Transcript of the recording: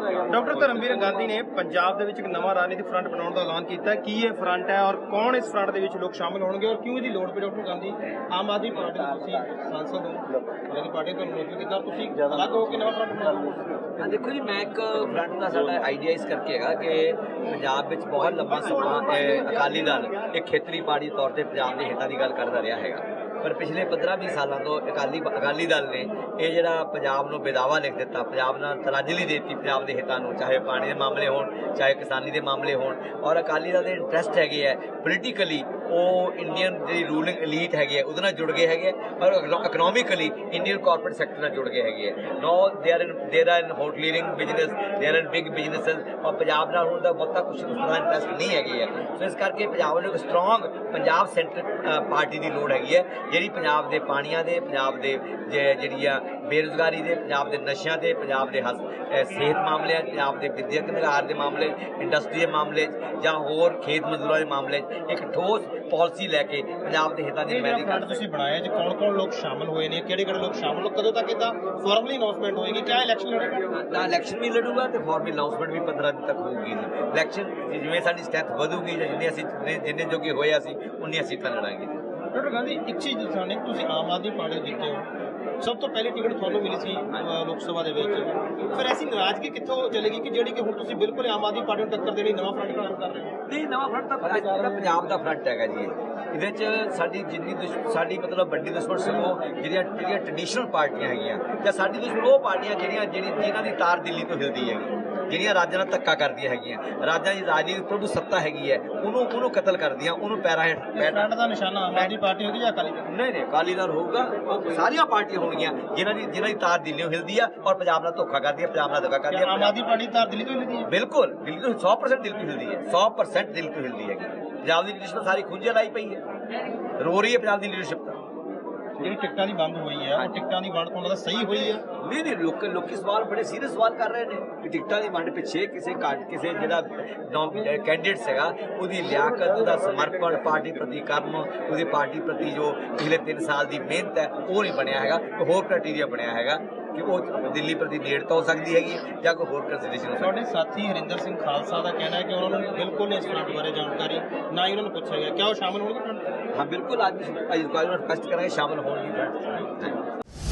Doctor Dharamvir Gandhi ਨੇ ਪੰਜਾਬ ਦੇ ਵਿੱਚ ਇੱਕ ਨਵਾਂ ਰਾਜਨੀਤਿਕ ਫਰੰਟ ਬਣਾਉਣ ਦਾ ਐਲਾਨ ਕੀਤਾ ਕੀ ਇਹ ਫਰੰਟ ਹੈ ਔਰ ਕੌਣ ਇਸ ਫਰੰਟ ਦੇ ਵਿੱਚ ਲੋਕ ਸ਼ਾਮਲ ਹੋਣਗੇ ਔਰ ਕਿਉਂ ਇਹਦੀ ਲੋੜ ਪਈ ਡਾਕਟਰ ਗਾਂਧੀ? ਆਮ ਆਦਮੀ ਪਾਰਟੀ ਦੇ ਤੁਸੀਂ ਸਾਂਸਦ ਹੋ। ਆਮ ਪਾਰਟੀ ਤੋਂ ਨੋਟਿਸ ਕੀਤਾ। ਤੁਸੀਂ ਅਲੱਗ ਹੋ ਕੇ ਨਵਾਂ ਫਰੰਟ ਬਣਾਉਂਗੇ ਹਾਂ, ਦੇਖੋ ਜੀ, ਮੈਂ ਇੱਕ ਫਰੰਟ ਦਾ ਸਾਡਾ ਆਈਡੀਆ ਇਸ ਕਰਕੇ ਹੈਗਾ ਕਿ ਪੰਜਾਬ ਵਿੱਚ ਬਹੁਤ ਲੰਬਾ ਸਮਾਂ ਅਕਾਲੀ ਦਲ ਇੱਕ ਖੇਤਰੀ ਪਾਰਟੀ ਤੌਰ ਤੇ ਪੰਜਾਬ ਦੇ ਹਿੱਤਾਂ ਦੀ ਗੱਲ ਕਰਦਾ ਰਿਹਾ ਹੈਗਾ। ਪਰ ਪਿਛਲੇ 15-20 ਸਾਲਾਂ ਤੋਂ ਅਕਾਲੀ ਅਕਾਲੀ ਦਲ ਨੇ ਇਹ ਜਿਹੜਾ ਪੰਜਾਬ ਨੂੰ ਬੇਦਾਵਾ ਲਿਖ ਦਿੱਤਾ, ਪੰਜਾਬ ਨਾਲ ਤਰਾਜਲੀ ਦਿੱਤੀ ਪੰਜਾਬ ਦੇ ਹਿੱਤਾਂ ਨੂੰ, ਚਾਹੇ ਪਾਣੀ ਦੇ ਮਾਮਲੇ ਹੋਣ, ਚਾਹੇ ਕਿਸਾਨੀ ਦੇ ਮਾਮਲੇ ਹੋਣ ਔਰ ਅਕਾਲੀ ਦਲ ਦੇ ਇੰਟਰਸਟ ਹੈਗੇ ਹੈ ਪੋਲੀਟੀਕਲੀ ਉਹ ਇੰਡੀਅਨ ਜਿਹੜੀ ਰੂਲਿੰਗ ਐਲੀਟ ਹੈਗੀ ਹੈ ਉਹਦੇ ਨਾਲ ਜੁੜ ਗਏ ਹੈਗੇ ਔਰ ਇਕਨੋਮਿਕਲੀ ਇੰਡੀਅਨ ਕਾਰਪੋਰੇਟ ਸੈਕਟਰ ਨਾਲ ਜੁੜ ਗਏ ਹੈਗੇ ਹੈ ਨੋ they are in there are in hoteliering business they are in big businesses ਔਰ ਪੰਜਾਬ ਨਾਲ ਹੁਣ ਦਾ ਬਹੁਤਾ ਕੁਝ ਉਸ ਤਰ੍ਹਾਂ ਇੰਟਰਸਟ ਨਹੀਂ ਹੈਗੀ ਹੈ ਸੋ ਇਸ ਕਰਕੇ ਪੰਜਾਬ ਨੂੰ ਇੱਕ ਸਟਰੋਂਗ ਪੰਜਾਬ ਸੈਂਟਰ ਪਾਰਟੀ ਦੀ ਲੋੜ ਹੈਗੀ ਹੈ ਜਿਹੜੀ ਪੰਜਾਬ ਦੇ ਪਾਣੀਆਂ ਦੇ ਪੰਜਾਬ ਦੇ ਜਿਹੜੀ ਆ ਬੇਰੁਜ਼ਗਾਰੀ ਦੇ ਪੰਜਾਬ ਦੇ ਨਸ਼ਿਆਂ ਦੇ ਪੰਜਾਬ ਦੇ ਸਿਹਤ ਮਾਮਲਿਆਂ ਪੰਜਾਬ ਦੇ ਵਿਦਿਅਕ ਨਿਗਾਰ ਦੇ ਮਾਮਲੇ ਇੰਡਸਟਰੀ ਦੇ ਮਾਮਲੇ ਜਾਂ ਹੋਰ ਖੇਤ ਮਜ਼ਦੂਰਾਂ ਦੇ ਮਾਮਲੇ ਇੱਕ ਠੋਸ ਪਾਲਿਸੀ ਲੈ ਕੇ ਪੰਜਾਬ ਦੇ ਹਿੱਤਾਂ ਦੀ ਨੁਮਾਇੰਦਗੀ ਫਰੰਟ ਤੁਸੀਂ ਬਣਾਇਆ ਜੀ ਕੌਣ ਕੌਣ ਲੋਕ ਸ਼ਾਮਲ ਹੋਏ ਨੇ ਕਿਹੜੇ ਕਿਹੜੇ ਲੋਕ ਸ਼ਾਮਲ ਹੋ ਕਦੋਂ ਤੱਕ ਇਹਦਾ ਫਾਰਮਲੀ ਅਨਾਉਂਸਮੈਂਟ ਹੋਏਗੀ ਕਿਆ ਇਲੈਕਸ਼ਨ ਲੜੇਗਾ? ਤਾਂ ਇਲੈਕਸ਼ਨ ਵੀ ਲੜੂਗਾ ਤੇ ਫਾਰਮਲ ਅਨਾਉਂਸਮੈਂਟ ਵੀ 15 ਦਿਨ ਤੱਕ ਹੋਊਗੀ। ਇਲੈਕਸ਼ਨ ਜਿਵੇਂ ਸਾਡੀ ਸਟੈਂਥ ਵਧੂਗੀ ਜਾਂ ਜਿੰਨੇ ਅਸੀਂ ਜਿੰਨੇ- ਜੋਗੇ ਹੋਏ ਅਸੀਂ ਉਨੀ ਅਸੀਂ ਤਾਂ ਲੜਾਂਗੇ। ਡਾਕਟਰ ਗਾਂਧੀ ਇੱਕ ਚੀਜ਼ ਦੱਸਾਂ ਤੁਸੀਂ ਆਮ ਆਦਮੀ ਪਾਰਟੀ ਜਿੱਤੇ ਹੋ। ਸਭ ਤੋਂ ਪਹਿਲੀ ਟਿਕਟ ਤੁਹਾਨੂੰ ਮਿਲੀ ਸੀ ਲੋਕ ਸਭਾ ਦੇ ਵਿੱਚ। ਫਿਰ ਐਸੀ ਨਾਰਾਜ਼ਗੀ ਕਿੱਥੋਂ ਚਲੇਗੀ ਕਿ ਜਿਹੜੀ ਕਿ ਹੁਣ ਤੁਸੀਂ ਬਿਲਕੁਲ ਆਮ ਆਦਮੀ ਪਾਰਟੀ ਨੂੰ ਟੱਕਰ ਦੇਣੀ ਨਵਾਂ ਫਰੰਟ ਐਲਾਨ ਕਰ ਰਹੇ ਹੋ? ਨਹੀਂ ਨਵਾਂ ਫਰੰਟ ਤਾਂ ਅੱਜ ਦਾ ਪੰਜਾਬ ਦਾ ਫਰੰਟ ਹੈਗਾ ਜੀ ਇਹ। ਇਹਦੇ ਚ ਸਾਡੀ ਜਿੰਨੀ ਸਾਡੀ ਮਤਲਬ ਵੱਡੀ ਦੁਸ਼ਮਣ ਸਗੋਂ ਜਿਹੜੀਆਂ ਜਿਹੜੀਆਂ ਟ੍ਰੈਡੀਸ਼ਨਲ ਪਾਰਟੀਆਂ ਹੈਗੀਆਂ ਜਾਂ ਸਾਡੀ ਦੁਸ਼ਮਣ ਉਹ ਪਾਰਟੀਆਂ ਜਿਹੜੀਆਂ ਜਿਹੜੀ ਜਿਨ੍ਹਾਂ ਦੀ ਤਾਰ ਦਿੱਲੀ ਤੋਂ ਹਿਲਦੀ ਹੈਗੀ। ਜਿਹੜੀਆਂ ਰਾਜਾਂ ਨਾਲ ਧੱਕਾ ਕਰਦੀਆਂ ਹੈਗੀਆਂ ਰਾਜਾਂ ਦੀ ਰਾਜਨੀਤਿਕ ਪ੍ਰਭੂ ਸੱਤਾ ਹੈਗੀ ਹੈ ਉਹਨੂੰ ਉਹਨੂੰ ਕਤਲ ਕਰਦੀਆਂ ਉਹਨੂੰ ਪੈਰਾਂ ਹੇਠ ਫਰੰਟ ਦਾ ਨਿਸ਼ਾਨਾ ਆਮ ਆਦਮੀ ਪਾਰਟੀ ਹੋਗੀ ਜਾਂ ਅਕਾਲੀ ਦਲ? ਨਹੀਂ ਨਹੀਂ ਅਕਾਲੀ ਦਲ ਹੋਊਗਾ ਉਹ ਸਾਰੀਆਂ ਪਾਰਟੀਆਂ ਹੋਣਗੀਆਂ ਜਿਨ੍ਹਾਂ ਦੀ ਜਿਨ੍ਹਾਂ ਦੀ ਤਾਰ ਦਿੱਲੀੋਂ ਹਿਲਦੀ ਆ ਔਰ ਪੰਜਾਬ ਨਾਲ ਧੋਖਾ ਕਰਦੀ ਆ ਪੰਜਾਬ ਨਾਲ ਧੋਖਾ ਕਰਦੀ ਆ। ਆਮ ਆਦਮੀ ਪਾਰਟੀ ਤਾਂ ਦਿੱਲੀ ਤੋਂ ਹੀ ਲੈਂਦੀ ਹੈ? ਬਿਲਕੁਲ ਦਿੱਲੀ ਤੋਂ 100% ਦਿੱਲੀ ਤੋਂ ਹਿਲਦੀ ਹੈ 100% ਦਿੱਲੀ ਤੋਂ ਹਿਲਦੀ ਹੈਗੀ। ਪੰਜਾਬ ਦੀ ਲੀਡਰਸ਼ਿਪ ਸਾਰੀ ਖੁੰਝੇ ਲਾਈ ਪਈ ਹੈ। ਰੋ ਰਹੀ ਹੈ ਪੰਜਾਬ ਦੀ ਲੀਡਰਸ਼ਿਪ ਤਾਂ। ਜਿਹੜੀ ਟਿਕਟਾਂ ਦੀ ਬੰਦ ਹੋਈ ਹੈ ਉਹ ਟਿਕਟਾਂ ਦੀ ਵੰਡ ਤੁਹਾਨੂੰ ਲੱਗਦਾ ਸਹੀ ਹੋਈ ਹੈ? ਨਹੀਂ ਨਹੀਂ ਲੋਕ ਲੋਕੀ ਸਵਾਲ ਬੜੇ ਸੀਰੀਅਸ ਸਵਾਲ ਕਰ ਰਹੇ ਨੇ ਕਿ ਟਿਕਟਾਂ ਦੀ ਵੰਡ ਪਿੱਛੇ ਕਿਸੇ ਘਾਟ ਕਿਸੇ ਜਿਹੜਾ ਕੈਂਡੀਡੇਟ ਹੈਗਾ ਉਹਦੀ ਲਿਆਕਤ ਉਹਦਾ ਸਮਰਪਣ ਪਾਰਟੀ ਪ੍ਰਤੀ ਕਰਮ ਉਹਦੀ ਪਾਰਟੀ ਪ੍ਰਤੀ ਜੋ ਪਿਛਲੇ 3 ਸਾਲ ਦੀ ਮਿਹਨਤ ਹੈ ਉਹ ਨਹੀਂ ਬਣਿਆ ਹੈਗਾ ਹੋਰ ਕ੍ਰਾਈਟੇਰੀਆ ਬਣਿਆ ਹੈਗਾ। ਕਿ ਉਹ ਦਿੱਲੀ ਪ੍ਰਤੀ ਨੇੜਤਾ ਹੋ ਸਕਦੀ ਹੈਗੀ ਜਾਂ ਕੋਈ ਹੋਰ ਕੰਸੀਡਰੇਸ਼ਨ ਹੋ ਸਕਦੀ ਹੈ ਤੁਹਾਡੇ ਸਾਥੀ ਹਰਿੰਦਰ ਸਿੰਘ ਖਾਲਸਾ ਦਾ ਕਹਿਣਾ ਹੈ ਕਿ ਉਹਨਾਂ ਨੂੰ ਬਿਲਕੁਲ ਇਸ ਫਰੰਟ ਬਾਰੇ ਜਾਣਕਾਰੀ ਨਾ ਹੀ ਉਹਨਾਂ ਨੂੰ ਪੁੱਛਿਆ ਗਿਆ। ਕਿਆ ਉਹ ਸ਼ਾਮਲ ਹੋਣਗੇ? ਹਾਂ ਬਿਲਕੁਲ। ਅੱਜ ਅੱਜ ਕੱਲ੍ਹ ਰਿਕਵੈਸਟ ਕਰਾਂਗੇ ਸ਼ਾਮਲ ਹੋਣ ਦੀ